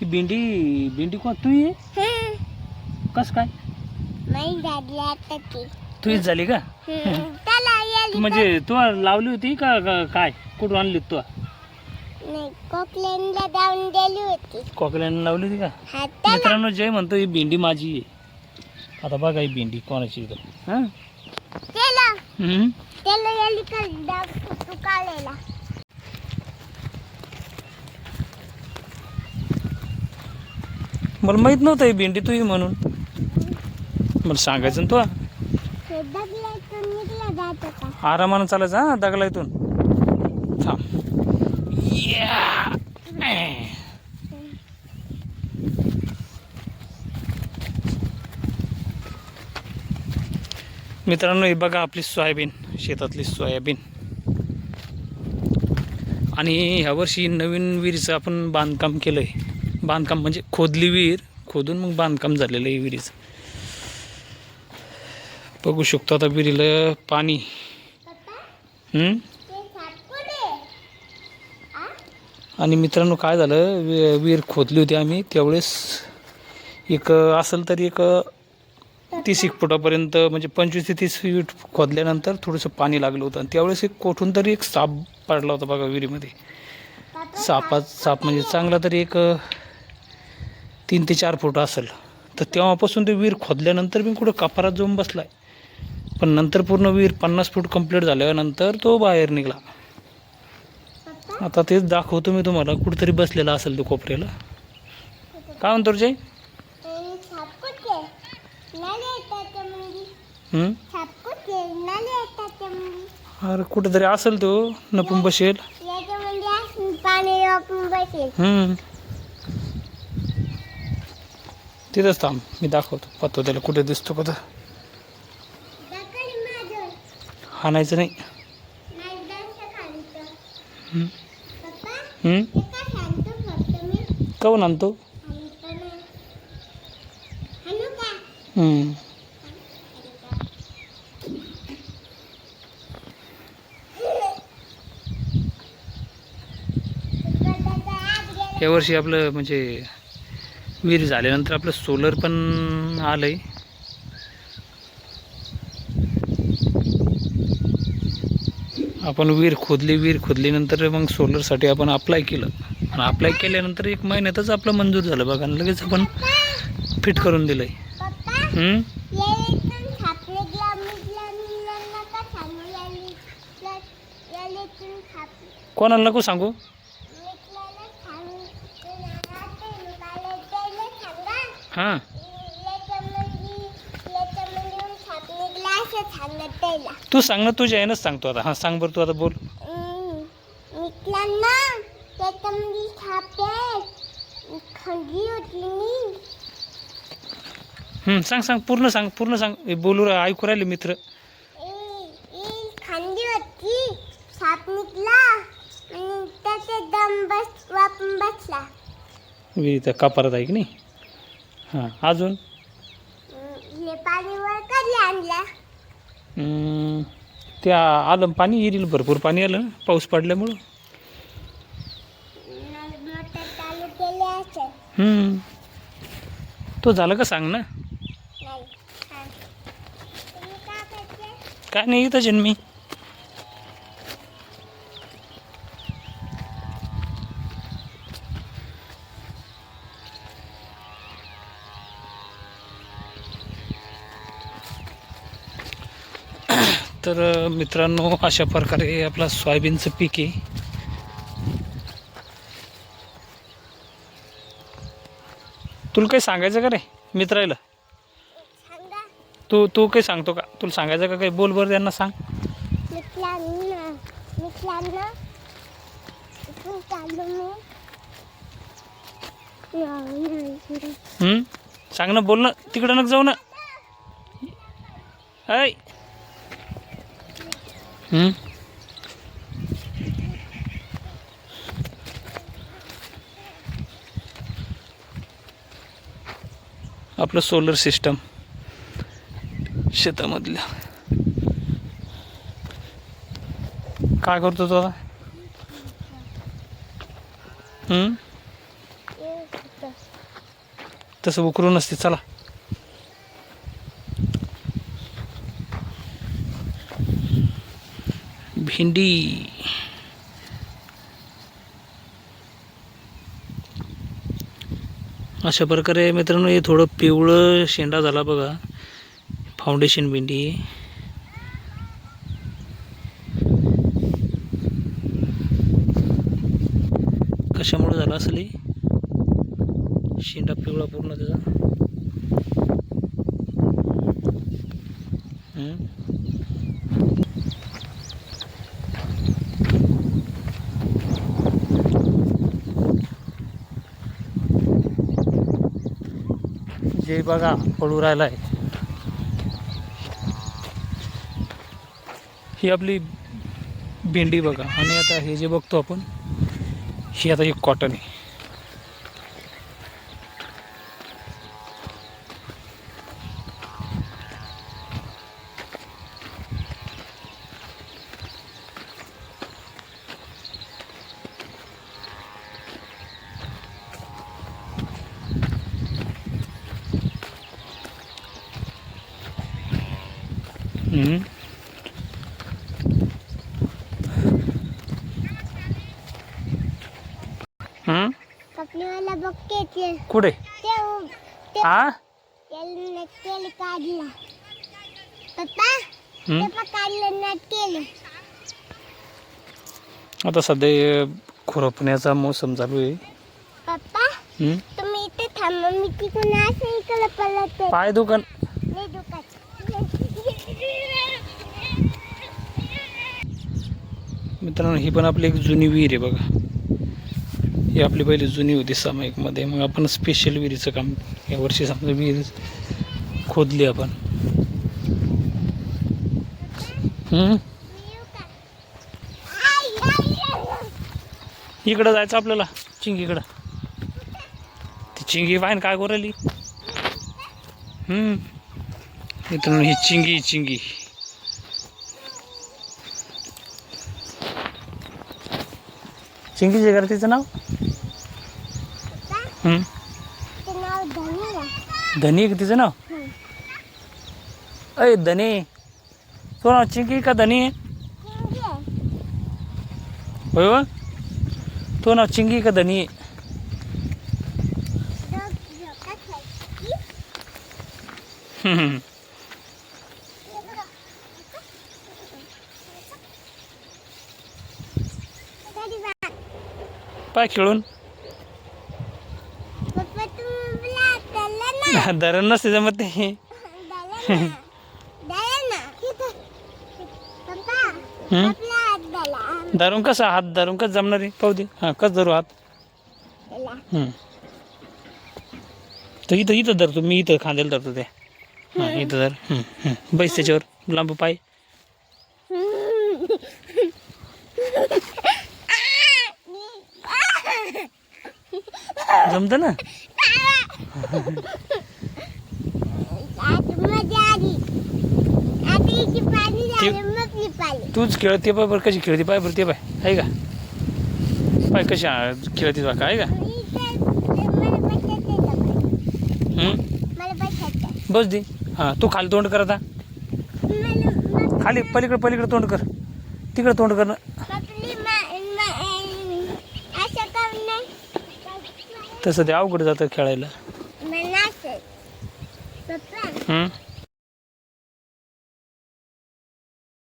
ती भेंडी भेंडी कोण? तू ये कस काय? नाही झाली आता ती. तूच झाली का? त्याला म्हणजे तू लावली होती का का- काय? कुठून आणली तू? नाही कोकलेनला जाऊन दिली होती. कोकल्याने लावली होती का? मित्रांनो जय म्हणतो ही भेंडी माझी आहे. आता बघा ही भेंडी कोणाची इथं. हां? त्याला. हम्म. त्याला याली का? डाग तू मला माहीत नव्हतं ही भेंडी तू ही म्हणून. मला सांगायचं ना तू आरामानं चालायचं हा दगला इथून थांब. या. मित्रांनो हे बघा आपली सोयाबीन शेतातली सोयाबीन. आणि ह्या वर्षी नवीन विहिरीचं आपण बांधकाम केलं आहे बांधकाम म्हणजे खोदली विहीर खोदून मग बांधकाम झालेलं आहे विहिरीचं. बघू शकतो आता विहिरीला पाणी. आणि मित्रांनो काय झालं? वि- विहीर खोदली होती आम्ही त्यावेळेस एक असेल तरी एक तीस एक फुटापर्यंत म्हणजे पंचवीस ते तीस फीट खोदल्यानंतर थोडंसं पाणी लागलं होतं. आणि त्यावेळेस एक कोठून तरी एक साप पडला होता बघा विहिरीमध्ये. सापा सापात साप म्हणजे चांगला तरी एक तीन ते चार फूट असेल. तर तेव्हापासून ते विहीर खोदल्यानंतर मी कुठं कपारात जाऊन बसलाय. पण नंतर पूर्ण विहीर पन्नास फूट कंप्लीट झाल्यानंतर तो बाहेर निघाला. आता तेच दाखवतो मी तुम्हाला कुठेतरी बसलेला असेल तो कोपऱ्याला. काय म्हणतो रे अरे कुठेतरी असेल तो नपून बसेल याच्यामध्ये असं पाणी वापरून बसेल हम्म. तिथंच थांब मी दाखवतो पाहतो त्याला कुठे दिसतो का हाणायचं नाही? हे काहून आणतो. यावर्षी आपलं म्हणजे विहीर झाल्यानंतर आपलं सोलर पण आलं आहे आपण विहीर खोदली विहीर खोदलीनंतर मग सोलरसाठी आपण अप्लाय केलं. आणि अप्लाय केल्यानंतर एक महिन्यातच आपलं मंजूर झालं बघा. आणि लगेच आपण फिट करून दिलं आहे कोणाला नको सांगू निघल्याला सांगू ते नाकात निघाले त्याला सांगा हां. तू सांग ना तुझ्या यानंच सांगतो आता. हां सांग बरं तू आता बोल. निघला त्याच्यामध्ये साप खंगी मी सांग सांग पूर्ण सांग पूर्ण सांग. बोलू रा- ऐकू राहिले मित्र. ई- खांदी होती साप निघला आणि त्याचे दम बस वापरून बसला आहे की नाही? हां अजून? अं, हे पाणी वर कधी आणला? ते आ- आलं पाणी येईल भरपूर. पाणी आलं ना पाऊस पडल्यामुळं? नळ मोटर चालू केले असेल. हं. तो झालं का सांग ना? नाही हा. तुम्ही का करते? काय नाही इथं जन्मी तर मित्रांनो अशा प्रकारे आपला सोयाबीनचं पीक आहे. तुला काही सांगायचं का रे मित्राला? तू तू काही सांगतो का? तुला सांगायचं का काही? बोल बरं त्यांना सांग? सांग ना बोल ना. तिकडं नक जाऊ ना. ऐ! आपलं सोलर सिस्टम शेतामधलं. काय करतो तो आता? तसं उकरून असते चला. भेंडी। अशा प्रकारे मित्रांनो हे थोडं पिवळं शेंडा झाला बघा. फाउंडेशन भेंडी. कशामुळे झाला असेल? शेंडा पिवळा पूर्ण त्याचा. जे बघा पडू राहिला आहे ही आपली भेंडी बघा. आणि आता हे जे बघतो आपण ही आता एक कॉटन आहे हम्म. हम्म? पपलीवाला बघते ते कुठे ते उ- ते हा त्याला तेल काढलं पप्पा हम्म? ते पण काढलं केलं आता सध्या खुरपण्याचा मोसम चालू आहे. पप्पा? तुम्ही इथे थांबा मी तिकडून असं इकडे पळत पाय दुकान नाही दुखत मित्रांनो ही पण आपली एक जुनी विहीर आहे बघा. ही आपली पहिली जुनी होती सामायिकमध्ये. मग आपण स्पेशल विहिरीचं काम या वर्षी समजा विहीर खोदली आपण. इकडं जायचं आपल्याला चिंगीकडं. ती चिंगी पाहिन काय करू हम्म. मित्रांनो ही चिंगी चिंगी. चिंगीचे घर तिचं नाव धनी आहे. का तिचं नाव. अय धनी तो नाव चिंकी का धनी आहे. होय व? तो नाव चिंगी का धनी आहे खायची. हम्म. कधी बा- पाय खेळून. धरण नसते जमत ते धरून कसा हात? धरून कसं जमणार आहे? पाहू दे. हां कसं धरू हात. तर इथं इथं धरतो मी इथं खांद्याला धरतो ते. हां इथं धर. हम्म, हम्म. बैस त्याच्यावर. लांब पाय. जमतं ना? तूच खेळते पाय बरं कशी खेळते पाय बरं ते पाय. आहे का? पाय कशी खेळते बा काय का. बस दे. हां तू खाली तोंड कर आता. खाली पलीकडे पलीकडे तोंड कर. तिकडे तोंड कर ना आपली मा- मा- असं काम नाही तसं ते अवघड जातं खेळायला हम्म?